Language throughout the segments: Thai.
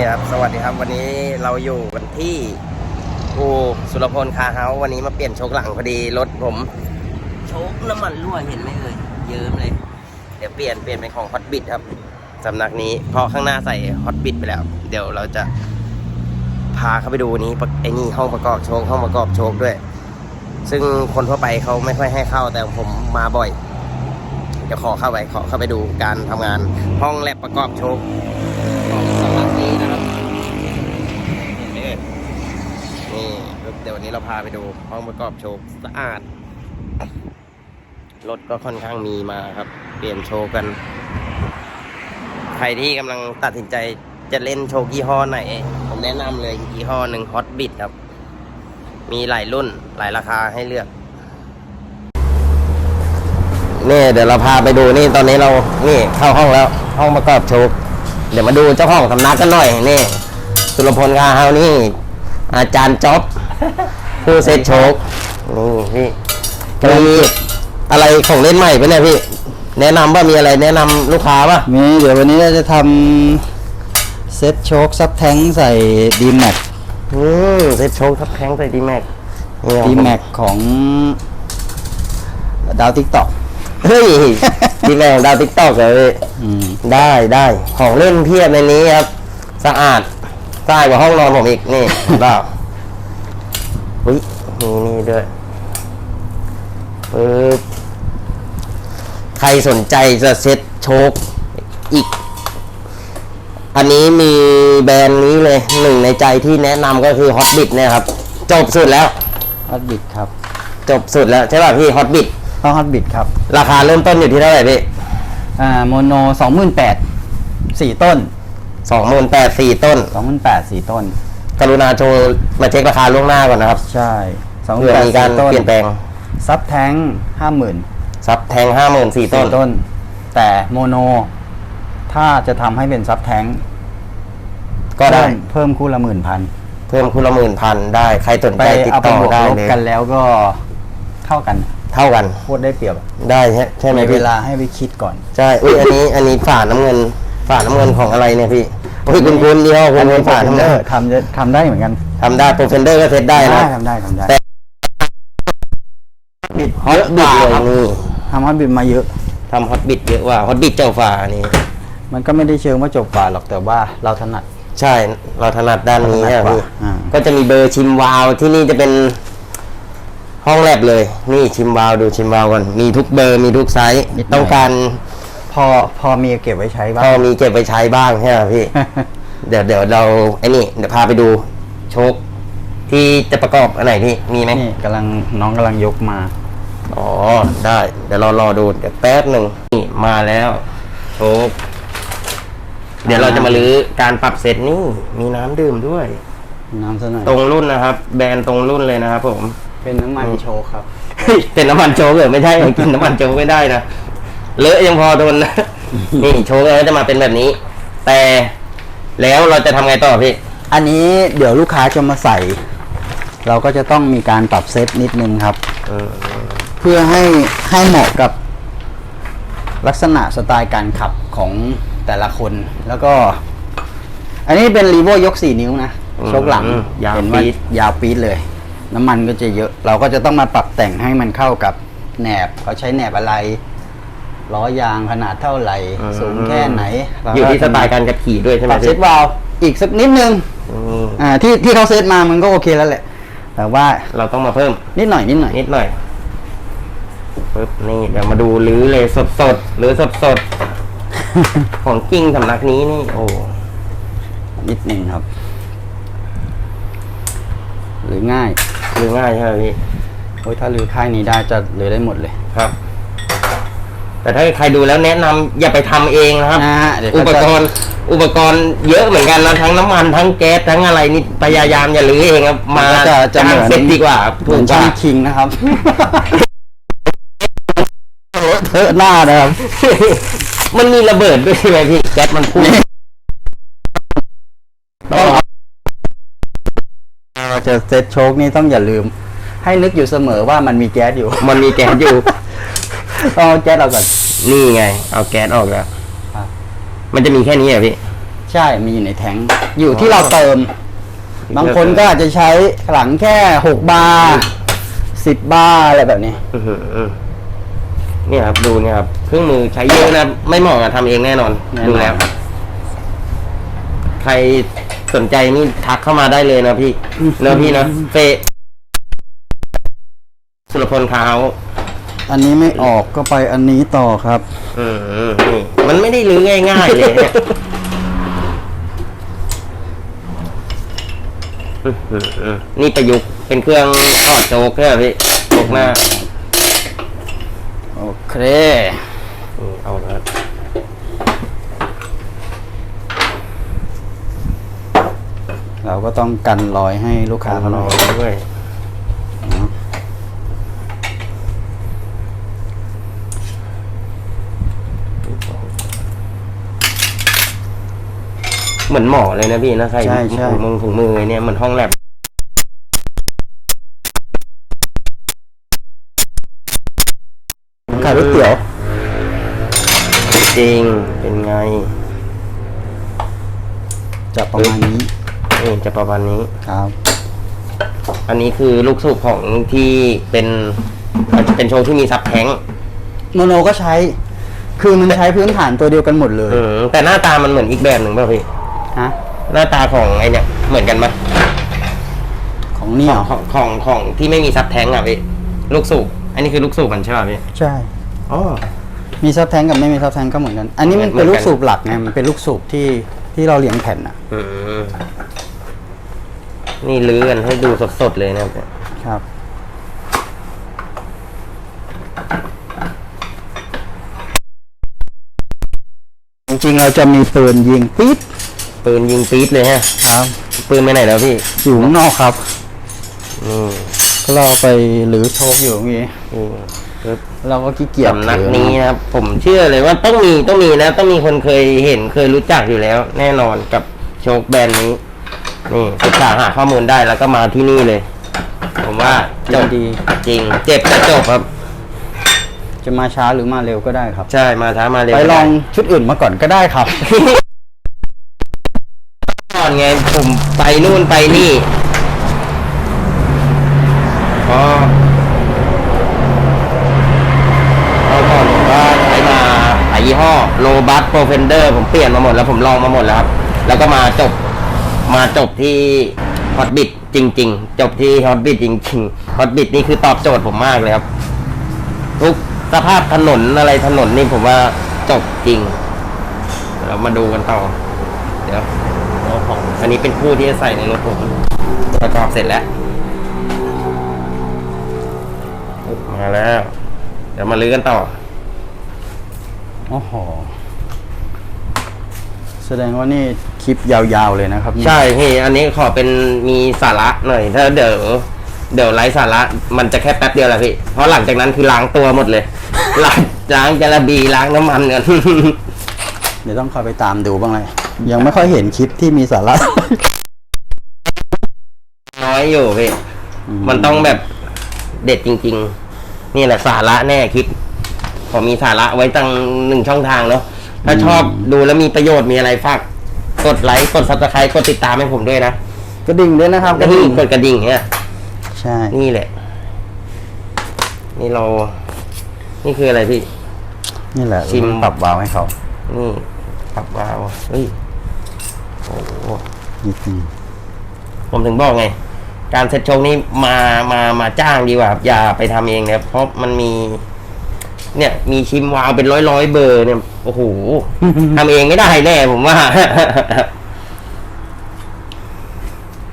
นี่ครับ สวัสดีครับ วันนี้เราอยู่กันที่อูสุรพลคาร์เฮาส์วันนี้มาเปลี่ยนโชคหลังพอดีรถผมโชคน้ำมันรั่วเห็นไหมเอ่ยเยิ้มเลย เดี๋ยวเปลี่ยนเปลี่ยนเป็นของฮอตบิ t ครับสำนักนี้พราะข้างหน้าใส่ฮอตบิ t ไปแล้ว เดี๋ยวเราจะพาเข้าไปดูนี้ไอ้นี่ห้องประกอบโชคห้องประกอบโชคด้วย ซึ่งคนทั่วไปเขาไม่ค่อยให้เข้าแต่ผมมาบ่อยเดี๋ยวขอเข้าไปขอเข้าไปดูการทำงานห้องแลบประกอบโชค ของสำนักนี้นะครับนี่นี่ เดี๋ยววันนี้เราพาไปดูห้องประกอบโชว์สะอาด รถก็ค่อนข้างมีมาครับ เปลี่ยนโชว์กัน ใครที่กำลังตัดสินใจจะเล่นโชว์ยี่ห้อไหน ผมแนะนำเลยยี่ห้อหนึ่งฮอตบิ t ครับ มีหลายรุ่นหลายราคาให้เลือกนี่เดี๋ยวเราพาไปดูนี่ตอนนี้เรานี่เข้าห้องแล้ว ห้องประกอบโชว์เดี๋ยวมาดูเจ้าของสำนักกันหน่อยนี่ สุรพลคาเฮานี่ อาจารย์จ๊อบ ผู้เซตโชคนี่พี่มีอะไรของเล่นใหม่ปะเนี่ยพี่ แนะนำว่ามีอะไรแนะนำลูกค้าป่ะมีเดี๋ยววันนี้เราจะทำเซ็ตโชคซับแท้งใส่ดีแม็กอืมเซตโชคทับแข้งใส่ดีแม็กดีแม็กของดาวทิกตอกเฮ้ยดีแม็กดาวติ๊กตอกเลยพี่ได้ได้ของเล่นเพียบในนี้ครับ สะอาดสะอาดกว่าห้องนอนผมอีกนี่เห็นเปล่า อุ้ยมีนี่ด้วยปึ๊บใครสนใจจะเซ็ตโชคอีก อันนี้มีแบรนด์นี้เลยหนึ่งในใจที่แนะนำก็คือ Hotbit เนี่ยครับ จบสุดแล้ว ฮอตบิดครับจบสุดแล้วใช่ป่ะพี่ Hotbit ต้องฮอตบิดครับ ราคาเริ่มต้นอยู่ที่เท่าไหร่พี่อ่าโมโนสองหมื่นแปดสี่ต้นสองหมื่นแปดสี่ต้น สองหมื่นแปดสี่ต้น กรุณาโทรมาเช็คราคาล่วงหน้าก่อนนะครับใช่สองหมื่เผื่นอแปดมีการสี่ต้นเปลี่ยนแปลงซับแท้งห้าหมื่นซับแทงห้าหมื่นสี่ต้น ต้น แต่โมโน ถ้าจะทำให้เป็นซับแท้งก็ได้เพิ่มเพิ่มคู่ละหมื่นพันเพิ่มคุณละหมื่นพันได้ใครสนไปใจติดเอาไปต่อบวกได้ลบเลยกันแล้วก็เท่ากันเท่ากันโคตรได้เปรียบอะได้ใช่ใช่ไหมมีเวพี่ลาให้ไปคิดก่อน ใช่อุ้ยอันนี้อันนี้ฝาน้ำเงินฝาน้ำเงินของอะไรเนี่ยพี่ อุ้ยคุณคุณเดียวคุณคุณฝาน้ำเงินทำจะทำได้เหมือนกันทำได้โปรเฟนเดอร์ก็เซ็ตได้นะทำได้ทำได้แต่ฮอตบิดเลยนี่ทำฮอตบิดมาเยอะทำฮอตบิดเยอะกว่าฮอตบิดเจ้าฝานี่มันก็ไม่ได้เชิงว่าจบกว่าหรอกแต่ว่าเราถนัดใช่เราถนัดด้านนี้ถนัดใช่ไหมกว่าพี่อ่าก็จะมีเบอร์ชิมวาล์วที่นี่จะเป็นห้องแลบเลย นี่ชิมวาล์วดูชิมวาล์วก่อนมีทุกเบอร์มีทุกไซส์ต้องการ พอพอมีเก็บไว้ใช้บ้าง พอมีเก็บไปใช้บ้างใช่ไหมพี่ เดี๋ยวเดี๋ยวเราไอ้นี่เดี๋ยวพาไปดูโชคที่จะประกอบอันไหนพี่มีไหมนี่กำลังน้องกำลังยกมา อ๋อได้ เดี๋ยวเรารอดูเดี๋ยวแป๊บหนึ่งนี่มาแล้วโชคเดี๋ยวเราจะมาลื้อการปรับเสร็จนี่มีน้ำดื่มด้วย น้ำซะหน่อยตรงรุ่นนะครับ แบรนด์ตรงรุ่นเลยนะครับผม เป็นน้ำมันโชว์ครับ เฮ้ยเป็นน้ำมันโชกเหรอไม่ใช่กินน้ำมันโชกไม่ได้นะ เลอะยังพอทนนะ นี่โชกก็จะมาเป็นแบบนี้ แต่แล้วเราจะทำไงต่อพี่ อันนี้เดี๋ยวลูกค้าจะมาใส่ เราก็จะต้องมีการปรับเซตนิดนึงครับเพื่อให้ให้เหมาะกับลักษณะสไตล์การขับของแต่ละคนแล้วก็ อันนี้เป็นรีโวยก 4 นิ้วนะอืมชกหลังยาวเห็นว่าปี๊ด ยาวปี๊ดเลย น้ำมันก็จะเยอะ เราก็จะต้องมาปรับแต่งให้มันเข้ากับแหนบเขาใช้แหนบอะไร ล้อยางขนาดเท่าไหร่สูงแค่ไหนเราอยู่ที่สก็ไตล์การขับขี่ด้วยใช่ไหปมรับเซพี่ตวาล์วอีกสักนิดนึงอืมอ่าที่ที่เขาเซตมามันก็โอเคแล้วแหละ แต่ว่าเราต้องมาเพิ่ม นิดหน่อยนิดหน่อยนิดหน่อยปึ๊บนี่เดี๋ยวมาดูรื้อเลยสดสดๆหรือสดสดๆ ของจริงสำนักนี้นี่ โอ้นิดหนึ่งครับ หรือง่าย รื้อง่ายใช่ไหมพี่โอ้ยถ้าลือค่ายนี้ได้จะลือได้หมดเลย ครับ แต่ถ้าใครดูแล้วแนะนำอย่าไปทำเองนะครับ นะฮะเดี๋ยวอุก็ปจะกรณ์อุปกรณ์เยอะเหมือนกันนะทั้งน้ำมันทั้งแก๊สทั้งอะไรนี่พยายามอย่าลือเองครับมาก็จะจะเหมือนเซ็ตดีกว่าครับเหถูมือนกกช่าว่างคิงนะครับเทอะหน้านะครับ มันมีระเบิดด้วยใช่ไหมพี่แก๊สมันพุ่งเราจะเซตโชคนี่ต้องอย่าลืม ให้นึกอยู่เสมอว่ามันมีแก๊สอยู่ มันมีแก๊สอยู่ต้อง เอาแก๊สเราก่อน นี่ไง เอาแก๊สออกแล้วครับ มันจะมีแค่นี้เหรอพี่ ใช่ มีอยู่ในแทงค์อยู่ที่เราเติม บางคนก็อาจจะใช้หลังแค่หกบาร์สิบบาร์อะไรแบบนี้ อื้อหือเนี่ยครับดูเนี่ยครับเครื่องมือใช้เยอะนะไม่เหมาะกับทำเองแน่นอน แน่นอน ดูแล้วครับใครสนใจนี่ทักเข้ามาได้เลยนะพี่เนอะพี่เนอะเฟซสุรพลคาเฮาส์ อันนี้ไม่ออกก็ไปอันนี้ต่อครับ อืมนี่มันไม่ได้รื้อง่าย ๆ เลยเนี่ยอื้อหือนี่ประยุกต์เป็นเครื่องทอดโจ๊กใช่ไหมพี่โจ๊กหน้าโอเค อืมเอาละเราก็ต้องกันรอยให้ลูกค้าทำเขารหน่ออย ด้วย เหมือนหมอเลยนะพี่นะใครใช่ใช่ ถุงมือถุงมือเนี่ยเหมือนห้องแลบขายก๋วยเตี๋ยว จริงเป็นไง จะประมาณนี้นี่จะประมาณนี้ ครับ อันนี้คือลูกสูบของที่เป็นเป็นโชว์ที่มีซับแท้งโมโนก็ใช้ คือมันใช้พื้นฐานตัวเดียวกันหมดเลย อืมแต่หน้าตามันเหมือนอีกแบบหนึ่งป่ะพี่ ฮะหน้าตาของไอเนี่ย เหมือนกันไหมของนี่เหรอของของของที่ไม่มีซับแท้งอะพี่ลูกสูบอันนี้คือลูกสูบมันใช่ป่ะพี่ใช่ อ๋อ มีซับแทงกับไม่มีซับแทงก็เหมือนกัน อันนี้มันเหมืเป็อนนกันลูกสูบหลักไงมันเป็นลูกสูบที่ที่เราเลี้ยงแผ่นอะอืมนี่ลื้อกันให้ดูสดๆเลยนะครับครับ จริงๆเราจะมีปืนยิงปี๊ด ปืนยิงปี๊ดเลยฮะ ครับ ปืนไปไหนแล้วพี่ อยู่ข้างนอกครับนี่ก็เราไปหรือโชกอยู่เมื่อกี้นี่ปึ๊บเราก็ขี้เกียจสำนักถือนี้นะครับ ผมเชื่อเลยว่าต้องมีต้องมีนะ ต้องมีคนเคยเห็นเคยรู้จักอยู่แล้ว แน่นอนกับโชคแบรนด์นี้นี่ศึกษาหาข้อมูลได้แล้วก็มาที่นี่เลย ผมว่าจบดีจริง เจ็บแต่จบครับ จะมาช้าหรือมาเร็วก็ได้ครับ ใช่มาท้ามาเร็วไปลองชุดอื่นมาก่อนก็ได้ครับก่ อนไง ผมไปนู่นไปนี่พอพอก่อนผมก็ใช้มาหลายยี่ห้อโลบัสโปรเฟนเดอร์ผมเปลี่ยนมาหมดแล้วผมลองมาหมดแล้วครับ แล้วก็มาจบมาจบที่ฮอตบิ t จริง ๆ จบที่ฮอตบิ t จริงๆฮอตบิ t นี่คือตอบโจทย์ผมมากเลยครับ ทุกสภาพถนนอะไรถนนนี่ผมว่าจบจริง เรามาดูกันต่อ เดี๋ยว เอาของอันนี้เป็นคู่ที่จะใส่ในรถผมประกอบเสร็จแล้วอุ๊ยมาแล้ว เดี๋ยวมาลื้อกันต่อ โอ้โห แสดงว่านี่คลิปยาวๆเลยนะครับเนี่ยใช่พี่อันนี้ขอเป็นมีสาระหน่อย ถ้าเดี๋ยวเดี๋ยวไร้สาระมันจะแค่แป๊บเดียวแหละพี่ เพราะหลังจากนั้นคือล้างตัวหมดเลย ล้างล้างจาระบีล้างน้ำมันกัน เดี๋ยวต้องคอยไปตามดูบ้างเลย ยังไม่ค่อยเห็นคลิปที่มีสาระ น้อยอยู่พี่อืม มันต้องแบบเด็ดจริง ๆ นี่แหละสาระแน่คลิปผมมีสาระไว้ตั้งหนึ่งช่องทางเนาะถ้าชอบดูแล้วมีประโยชน์มีอะไรฝากกดไลค์กดซับสไครต์กดติดตามให้ผมด้วยนะกระดิ่งด้วยนะครับกระนี่ดิ่งกดกระดิ่งเนี่ย ใช่ นี่แหละ นี่เรา นี่คืออะไรพี่ นี่แหละชิม ปรับวาล์วให้เขา นี่ปรับวาล์วเฮ้ย โอ้โหนิดนึงผมถึงบอกไง การเซ็ตโชคนี่มามามาจ้างดีกว่าครับอย่าไปทำเองนะครับเพราะมันมี เนี่ยมีชิมวาล์วเป็นร้อยร้อยๆเบอร์เนี่ยโอ้โหทำเองไม่ได้แน่ผมว่า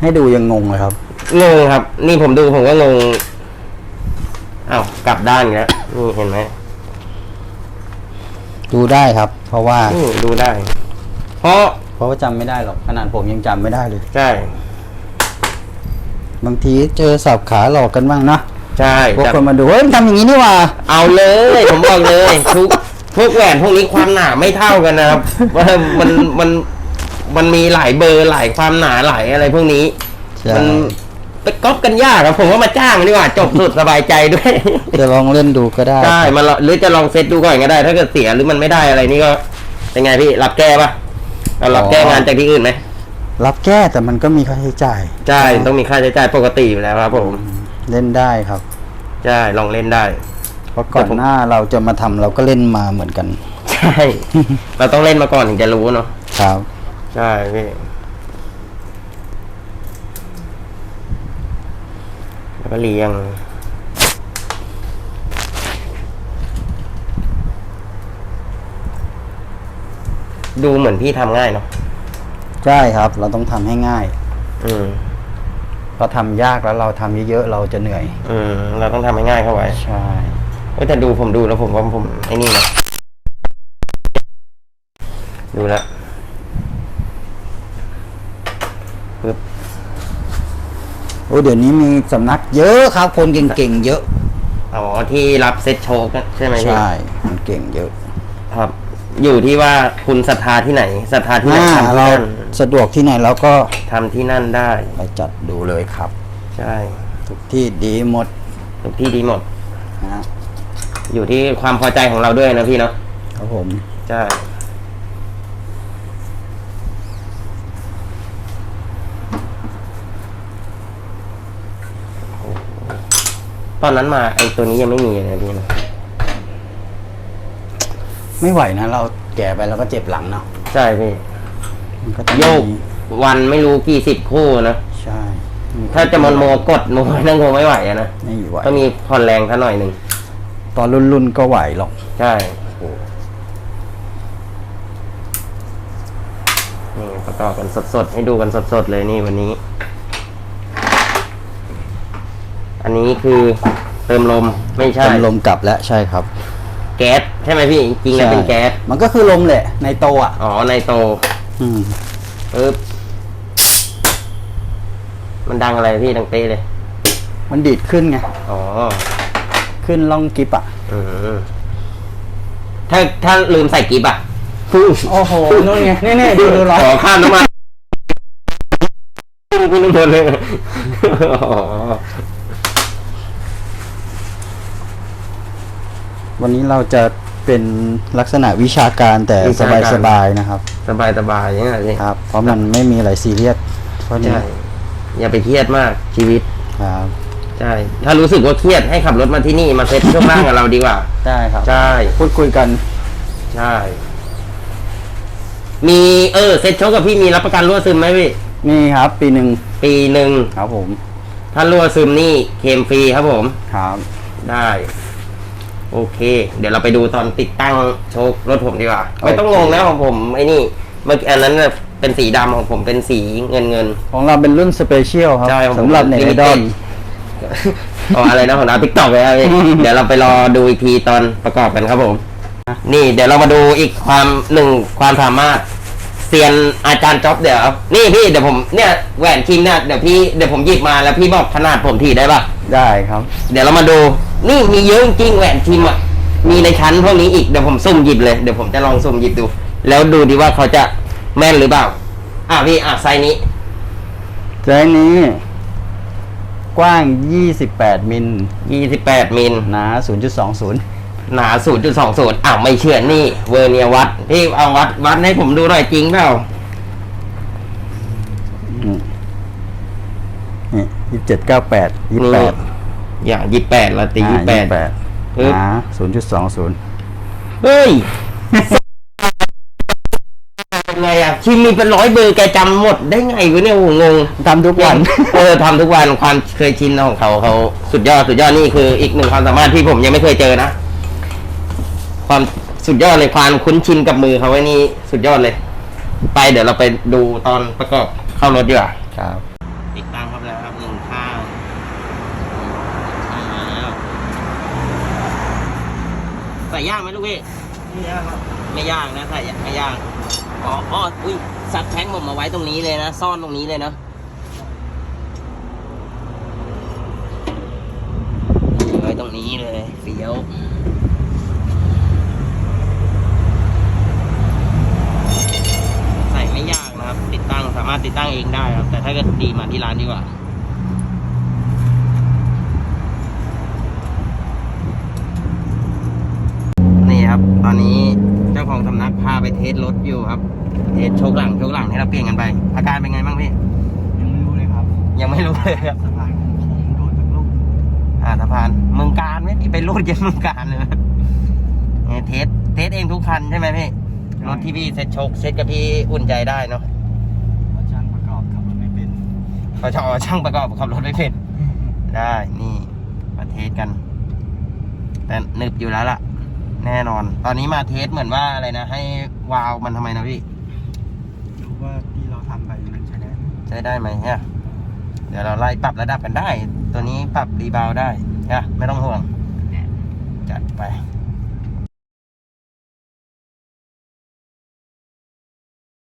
ให้ดูยังงงเลยครับงงครับ นี่ผมดูผมก็งงอ้าวกลับด้านอีกแล้วนี่เห็นไหมดูได้ครับ เพราะว่านี่ดูได้ เพราะ เพราะว่าจำไม่ได้หรอกขนาดผมยังจำไม่ได้เลย ใช่ บางทีเจอสับขาหลอกกันบ้างนะใช่พวกแต่คนมาดูเฮ้ยมันทำอย่างนี้นี่หว่า เอาเลย ผมบอกเลยทุกพวกแหวนพวกนี้ความหนาไม่เท่ากันนะครับว่ามันมันมันมีหลายเบอร์หลายความหนาหลายอะไรพวกนี้ใช่ มันไปก๊อปกันยากครับผมว่ามาจ้างดีกว่าจบสุดสบายใจด้วย จะลองเล่นดูก็ได้ ใช่มาลองหรือจะลองเซตดูก่อนก็ได้ ถ้าเกิดเสียหรือมันไม่ได้อะไรนี่ก็เป็นไงพี่รับแก้ปะ เรารับแก้งานจากที่อื่นไหมรับแก้แต่มันก็มีค่าใช้จ่าย ใช่ต้องมีค่าใช้จ่ายปกติอยู่แล้วครับ ผมเล่นได้ครับใช่ลองเล่นได้ เพราะก่อนหน้าเราจะมาทำเราก็เล่นมาเหมือนกัน ใช่ เราต้องเล่นมาก่อนถึงจะรู้เนาะครับใช่พี่แล้วก็เลี้ยง ดูเหมือนพี่ทำง่ายเนาะใช่ครับ เราต้องทำให้ง่ายอืม เพราะทำยากแล้วเราทำเยอะๆเราจะเหนื่อย อืม เราต้องทำให้ง่ายเข้าไว้ใช่ เอ้ยแต่ดูผมดูแล้วผมว่าผมไอ้นี่นะดูแล้วปึ๊บโอ้เดี๋ยวนี้มีสำนักเยอะครับ คนเก่งๆเยอะ อ๋อที่รับเซ็ตโชกใช่ไหมพี่ใช่คนเก่งเยอะครับ อยู่ที่ว่าคุณศรัทธาที่ไหนศรัทธาที่ไหนอ่าทำที่เรานั่นสะดวกที่ไหนเราก็ทำที่นั่นได้ ไปจัดดูเลยครับ ใช่ ทุกที่ดีหมดทุกที่ดีหมด นะอยู่ที่ความพอใจของเราด้วยนะพี่เนาะครับผมใช่ตอนนั้นมาไอตัวนี้ยังไม่มีเลยพี่นะ ไม่ไหวนะ เราแก่ไปเราก็เจ็บหลังเนาะใช่พี่มันก็ต้องโยกมีวันไม่รู้กี่สิบคู่นะใช่ถ้าจะมันโมกดโมนั่งคงไม่ไหวอะนะไม่ไหวก็มีผ่อนแรงท่าหน่อยหนึ่งตอนรุ่นๆก็ไหวหรอกใช่นี่ประกอบกันสดๆ ให้ดูกันสดๆ เลยนี่วันนี้ อันนี้คือเติมลมไม่ใช่เติมลมกลับแล้วใช่ครับ แก๊สใช่ไหมพี่จริงๆแล้วเป็นแก๊สมันก็คือลมแหละในโตอะอ๋อในโตอืมปึ๊บมันดังอะไรพี่ดังเต้เลย มันดีดขึ้นไงอ๋อขึ้นล่องกิฟอะอืมถ้าถ้าลืมใส่กิฟต์อะโอ้โหนู่นไงนี่ๆดูดูร้อยขอข้ามน้ำมันคุณทุกคนเลยอ๋อ วันนี้เราจะเป็นลักษณะวิชาการแต่สบายๆนะครับ สบายสบายอย่างเงี้ยสิครับ เพราะมันไม่มีอะไรซีเรียสเพราะนี่ใช่อย่าไปเครียดมากชีวิตครับใช่ถ้ารู้สึกว่าเครียดให้ขับรถมาที่นี่มาเซ็ตช่วงล่างกับเราดีกว่า ได้ครับใช่ พูดคุยกันใช่ มีเออเซ็ตโชคกับพี่มีรับประกันรั่วซึมไหมพี่ นี่ครับ ปีหนึ่งปีหนึ่ง ครับผมถ้ารั่วซึมนี่เคลมฟรีครับผม ครับได้ โอเค เดี๋ยวเราไปดูตอนติดตั้งโชครถผมดีกว่า ไม่ต้องงงนะของผมไอ้นี่เมื่อกี้อันนั้นน่ะเป็นสีดำของผมเป็นสีเงินเงิน ของเราเป็นรุ่นสเปเชียลครับใช่ของผมสำหรับเน็ตไอดอลอ๋ออะไรนะของเราทิกตอกเลยครับพี่ เดี๋ยวเราไปรอดูอีกทีตอนประกอบกันครับผม นี่เดี๋ยวเรามาดูอีกความหนึ่งความสามารถเซียนอาจารย์จ๊อบเดี๋ยวนี่พี่เดี๋ยวผมเนี่ยแหวนคิงเนี่ยเดี๋ยวพี่เดี๋ยวผมหยิบมาแล้วพี่บอกขนาดผมทีได้ปะได้ครับ เดี๋ยวเรามาดู นี่มีเยอะจริงแหวนทิมอะ มีในชั้นพวกนี้อีก เดี๋ยวผมซุ่มหยิบเลย เดี๋ยวผมจะลองซุ่มหยิบดู แล้วดูดีว่าเขาจะแม่นหรือเปล่า อะพี่ อะไซนี้ ไซนี้ กว้างยี่สิบแปดมิลยี่สิบแปดมิล หนาศูนย์จุดสองศูนย์หนาศูนย์จุดสองศูนย์อะไม่เชื่อ นี่ เวอร์เนียวัด พี่เอาวัด วัดให้ผมดูหน่อยจริงเปล่า นี่าแปดยี่แปด อย่างยี่แปดละตียี่แปดปึ๊บหาศูนย์จุดสองศูนย์เฮ้ยไงอะชิมมีเป็นร้อยเบอร์แกจำหมดได้ไงวะเนี่ยโอ้โหงงทำทุกวัน เออทำทุกวันความเคยชินของเขาเขาสุดยอดสุดยอดนี่คืออีกหนึ่งความสามารถที่ผมยังไม่เคยเจอนะ ความสุดยอดเลยความคุ้นชินกับมือเขาไว้นี่สุดยอดเลย ไปเดี๋ยวเราไปดูตอนประกอบเข้ารถดีกว่าครับ ติดตั้งครับแล้วครับหนึ่งข้างข้างมาแล้ว ใส่ย่างไหมลูกพี่ไม่ย่างครับไม่ย่างนะใส่ไม่ย่างอ๋ออ๋ออุ้ยซัดแท้งผมมาไว้ตรงนี้เลยนะซ่อนตรงนี้เลยนะไว้ตรงนี้เลยเฟี้ยวใส่ไม่ยากนะครับ ติดตั้งสามารถติดตั้งเองได้ครับ แต่ถ้าเกิดดีมาที่ร้านดีกว่า นี่ครับ ตอนนี้เจ้าของของสำนักพาไปเทสรถอยู่ครับ เทสโชคหลังโชคหลังที่เราเปลี่ยนกันไป อาการเป็นไงบ้างพี่ ยังไม่รู้เลยครับยังไม่รู้เลยครับสะพานของผมโดนสักลูกอ่าสะพานเมืองการไหมพี่ไปรูดยันเมืองการเลยเนี่ยเทสเทสเองทุกคันใช่ไหมพี่รถที่พี่เซ็ตโชคเซ็ตกับพี่อุ่นใจได้เนาะเพราะช่างประกอบขับรถไม่เป็นเขาจะเอาช่างประกอบขับรถไม่เป็นได้นี่มาเทสกัน แต่หนึบอยู่แล้วล่ะ แน่นอน ตอนนี้มาเทสเหมือนว่าอะไรนะ ให้วาล์วมันทำไมนะพี่ ดูว่าที่เราทำไปมันใช้ได้ไหมใช้ได้ไหมเนี่ยเดี๋ยวเราไล่ปรับระดับกันได้ ตัวนี้ปรับรีบาวด์ได้เนี่ยไม่ต้องห่วง จัดไป